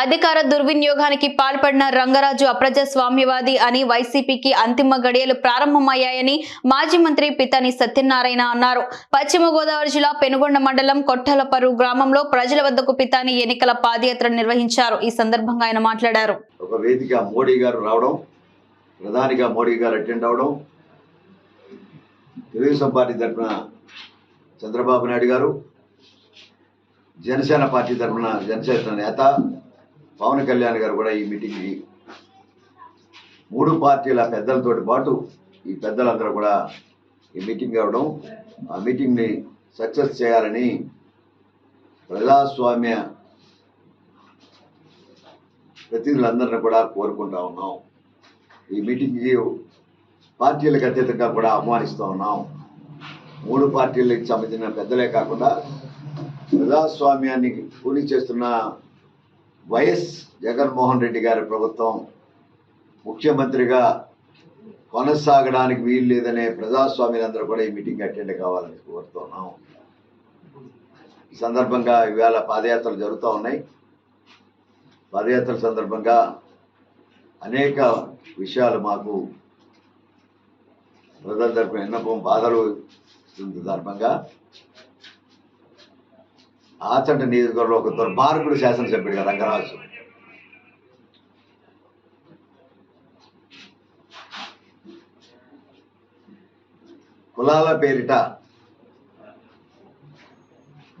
అధికార దుర్వినియోగానికి పాల్పడిన రంగరాజు అప్రజాస్వామ్యవాది అని వైసీపీకి అంతిమ గడియలు ప్రారంభమయ్యాయని మాజీ మంత్రి పితాని సత్యనారాయణ అన్నారు. పశ్చిమ గోదావరి జిల్లా పెనుగొండ మండలం కొట్టలపరు గ్రామంలో ప్రజల వద్దకు పితాని ఎన్నికల పాదయాత్ర నిర్వహించారు. ఈ సందర్భంగా ఆయన మాట్లాడారు. ఒక వేదిక మోడీ గారు రావడం ప్రధానిగా మోడీ గారు అటెండ్ అవడం తెలుగుదేశం పార్టీ తరఫున చంద్రబాబు నాయుడు గారు జనసేన పార్టీ తరఫున జనసేన నేత పవన్ కళ్యాణ్ గారు కూడా ఈ మీటింగ్కి మూడు పార్టీల పెద్దలతో పాటు ఈ పెద్దలందరూ కూడా ఈ మీటింగ్ అవ్వడం ఆ మీటింగ్ని సక్సెస్ చేయాలని ప్రజాస్వామ్య ప్రతినిధులందరినీ కూడా కోరుకుంటా ఉన్నాం. ఈ మీటింగ్కి పార్టీలకు అతీతంగా కూడా ఆహ్వానిస్తూ ఉన్నాం. మూడు పార్టీలకు సంబంధించిన పెద్దలే కాకుండా ప్రజాస్వామ్యాన్ని కూలి చేస్తున్న వైఎస్ జగన్మోహన్ రెడ్డి గారి ప్రభుత్వం ముఖ్యమంత్రిగా కొనసాగడానికి వీలు లేదనే ప్రజాస్వామ్యులందరూ కూడా ఈ మీటింగ్ అటెండ్ కావాలని కోరుతున్నాం. ఈ సందర్భంగా ఇవాళ పాదయాత్రలు జరుగుతూ ఉన్నాయి. పాదయాత్ర సందర్భంగా అనేక విషయాలు మాకు ప్రజల తరపున విన్నపం బాధలు సందర్భంగా ఆచంట నియోజకవర్గంలో ఒక దుర్మార్గుడు శాసనసభ్యుడిగా రంగరాజు. కులాల పేరిట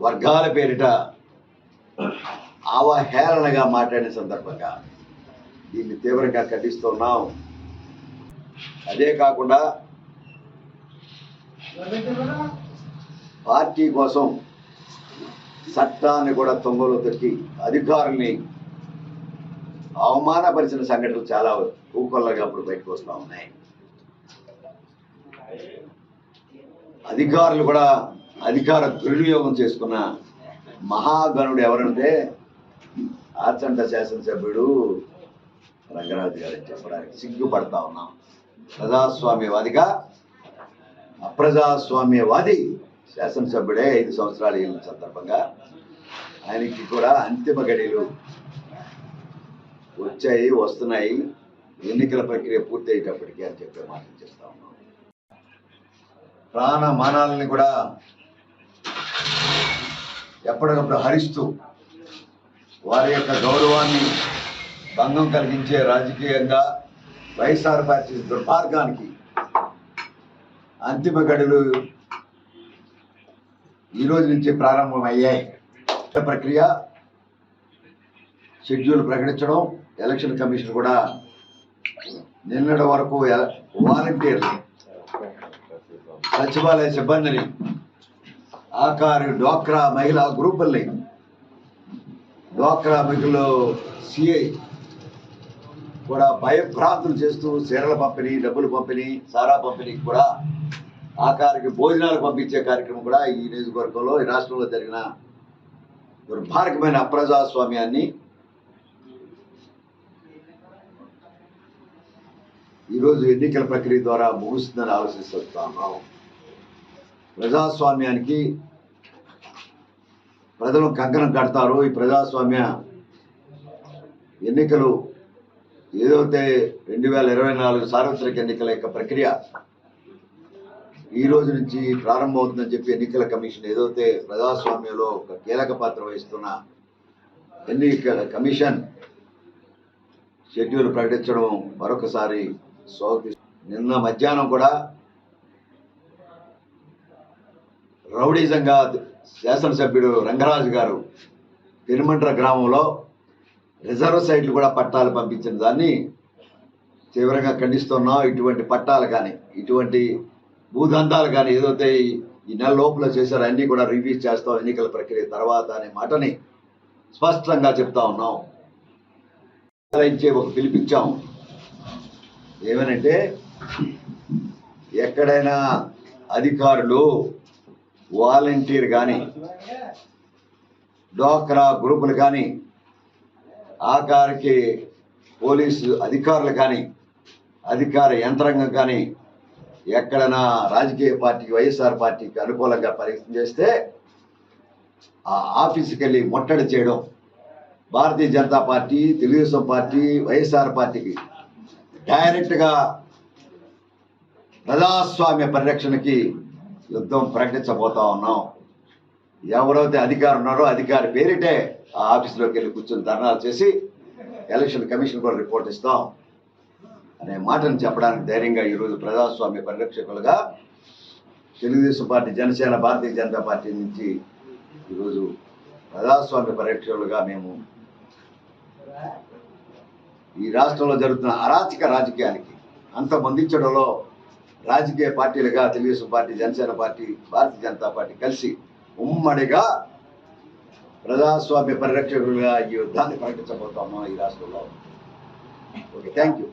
వర్గాల పేరిట అవహేళనగా మాట్లాడిన సందర్భంగా దీన్ని తీవ్రంగా ఖండిస్తున్నాం. అదే కాకుండా పార్టీ కోసం చట్టాన్ని కూడా తొంగలో తొక్కి అధికారుల్ని అవమానపరిచిన సంఘటనలు చాలా ఊకొల్లగా అప్పుడు బయటకు వస్తూ ఉన్నాయి. అధికారులు కూడా అధికార దుర్వినియోగం చేసుకున్న మహాగణుడు ఎవరంటే ఆచంట శాసనసభ్యుడు రంగరాజు గారు చెప్పడానికి సిగ్గుపడతా ఉన్నాం. ప్రజాస్వామ్యవాదిగా అప్రజాస్వామ్యవాది శాసనసభ్యుడే ఐదు సంవత్సరాలు వెళ్ళిన సందర్భంగా ఆయనకి కూడా అంతిమ గడియలు వచ్చాయి వస్తున్నాయి. ఎన్నికల ప్రక్రియ పూర్తయ్యేటప్పటికీ అని చెప్పే మాట చేస్తా ఉన్నాం. ప్రాణ మానాలని కూడా ఎప్పటికప్పుడు హరిస్తూ వారి యొక్క గౌరవాన్ని భంగం కలిగించే రాజకీయంగా వైఎస్ఆర్ పార్టీ దుర్మార్గానికి అంతిమ గడులు ఈ రోజు నుంచి ప్రారంభమయ్యాయి ప్రక్రియ షెడ్యూల్ ప్రకటించడం ఎలక్షన్ కమిషన్ కూడా నిన్నటి వరకు వాలంటీర్లు సచివాలయ సిబ్బందిని ఆకారు డోక్రా మహిళా గ్రూపుల్ని డోక్రా మహిళలు సిఐ కూడా భయభ్రాంతులు చేస్తూ చీరల పంపిణీ డబ్బులు పంపిణీ సారా పంపిణీకి కూడా ఆకారికి భోజనాలు పంపించే కార్యక్రమం కూడా ఈ నియోజకవర్గంలో ఈ రాష్ట్రంలో జరిగిన దుర్భారకమైన అప్రజాస్వామ్యాన్ని ఈరోజు ఎన్నికల ప్రక్రియ ద్వారా ముగుస్తుందని ఆలోచిస్తున్నాము. ప్రజాస్వామ్యానికి ప్రజలు కంకణం కడతారు. ఈ ప్రజాస్వామ్య ఎన్నికలు ఏదైతే రెండు వేల ఇరవై నాలుగు సార్వత్రిక ఎన్నికల యొక్క ప్రక్రియ ఈ రోజు నుంచి ప్రారంభమవుతుందని చెప్పి ఎన్నికల కమిషన్ ఏదైతే ప్రజాస్వామ్యంలో ఒక కీలక పాత్ర వహిస్తున్న ఎన్నికల కమిషన్ షెడ్యూల్ ప్రకటించడం మరొకసారి స్వాగతి నిన్న మధ్యాహ్నం కూడా రౌడీజంగా శాసనసభ్యుడు రంగరాజు గారు పెనుమంట్ర గ్రామంలో రిజర్వ్ సైట్లు కూడా పట్టాలు పంపించిన దాన్ని తీవ్రంగా ఖండిస్తున్నాం. ఇటువంటి పట్టాలు కానీ ఇటువంటి భూదందాలు కానీ ఏదైతే ఈ- నెల లోపల చేశారో అన్నీ కూడా రివ్యూ చేస్తాం ఎన్నికల ప్రక్రియ తర్వాత అనే మాటని స్పష్టంగా చెప్తా ఉన్నాం. ఇచ్చే ఒక పిలిపించాం. ఏమనంటే ఎక్కడైనా అధికారులు వాలంటీర్ కానీ డోక్రా గ్రూపులు కానీ ఆకారికి పోలీసు అధికారులు కానీ అధికార యంత్రాంగం కానీ ఎక్కడైనా రాజకీయ పార్టీకి వైఎస్ఆర్ పార్టీకి అనుకూలంగా పరిస్థితి చేస్తే ఆ ఆఫీస్కి వెళ్ళి ముట్టడి చేయడం. Bharatiya Janata party Telugu Desam party YSR పార్టీకి డైరెక్ట్గా ప్రజాస్వామ్య పరిరక్షణకి యుద్ధం ప్రకటించబోతా ఉన్నాం. ఎవరైతే అధికారం ఉన్నారో అధికారి పేరిటే ఆ ఆఫీసులోకి వెళ్ళి కూర్చొని ధర్నాలు చేసి ఎలక్షన్ కమిషన్ కూడా రిపోర్ట్ ఇస్తాం. అనే మాటను చెప్పడానికి ధైర్యంగా ఈరోజు ప్రజాస్వామ్య పరిరక్షకులుగా తెలుగుదేశం పార్టీ జనసేన భారతీయ జనతా పార్టీ నుంచి ఈరోజు ప్రజాస్వామ్య పరిరక్షకులుగా మేము ఈ రాష్ట్రంలో జరుగుతున్న అరాచక రాజకీయానికి అంతమొందించడంలో రాజకీయ పార్టీలుగా Telugu Desam party Janasena party Bharatiya Janata party కలిసి ఉమ్మడిగా ప్రజాస్వామ్య పరిరక్షకులుగా ఈ యుద్ధాన్ని ప్రకటించబోతున్నాం ఈ రాష్ట్రంలో? Okay thank you